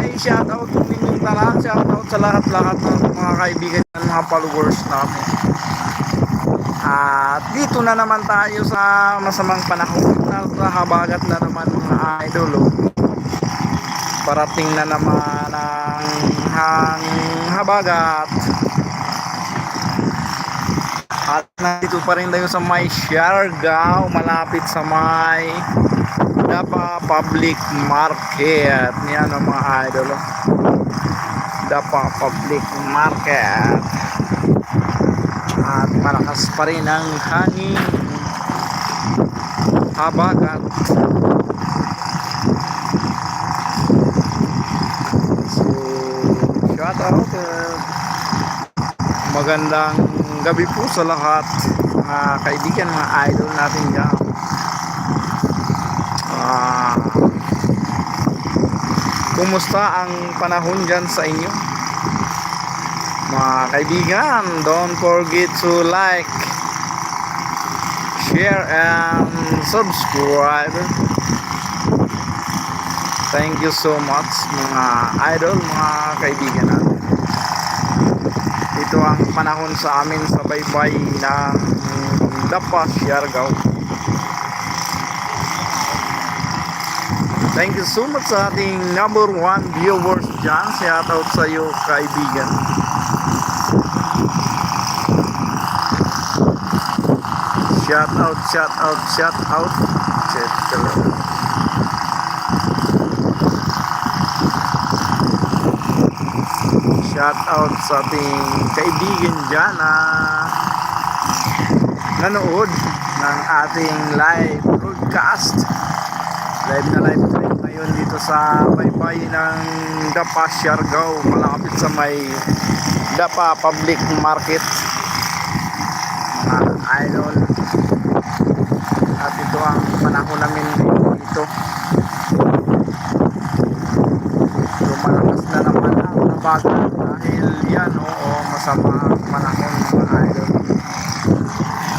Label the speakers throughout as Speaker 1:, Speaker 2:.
Speaker 1: ay shoutout po ninyong lahat. Shoutout sa lahat-lahat ng mga kaibigan ng mga followers namin. At dito na naman tayo sa masamang panahon na habagat na naman mga idol. oh. Parating na naman ang hang habagat. At nandito pa rin tayo sa may Siargao, malapit sa may Dapa Public Market. Yan ang mga idol. oh. Dapa Public Market. At malakas pa rin ang hangin. Habagat. So, shout out. uh, magandang gabi po sa lahat mga kaibigan, mga idol natin dyan. Ah, kumusta ang panahon dyan sa inyo? Mga kaibigan, don't forget to like, share, and subscribe. Thank you so much mga idol, mga kaibigan natin. Ito ang panahon sa amin sa baybay ng Dapa, Siargao. Thank you so much sa ating number one viewers dyan. Shout out sa iyo, kaibigan. Shout out, shout out, shout out. Shout out. Shout out sa ating kaibigan dyan na nanood ng ating live broadcast. Live na live stream ngayon dito sa baybay ng Dapa, Siargao, malapit sa may Dapa Public Market. Mga idol. At ito ang panahon namin dito. Lumalakas na naman ang nabaga dahil yan oo masama ang panahon mga idol.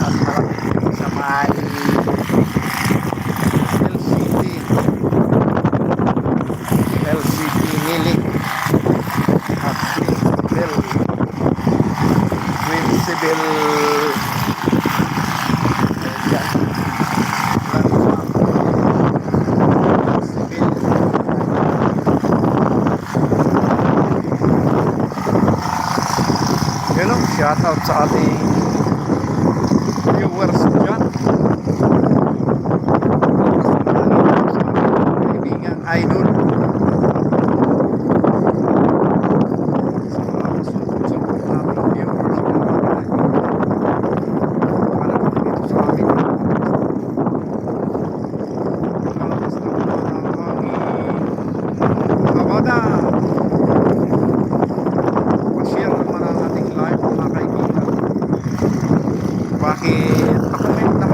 Speaker 1: At malapit sa may LCT LCT Nili at Principal Principal Ayan. Yun o, shout out sa ating viewers dyan. 50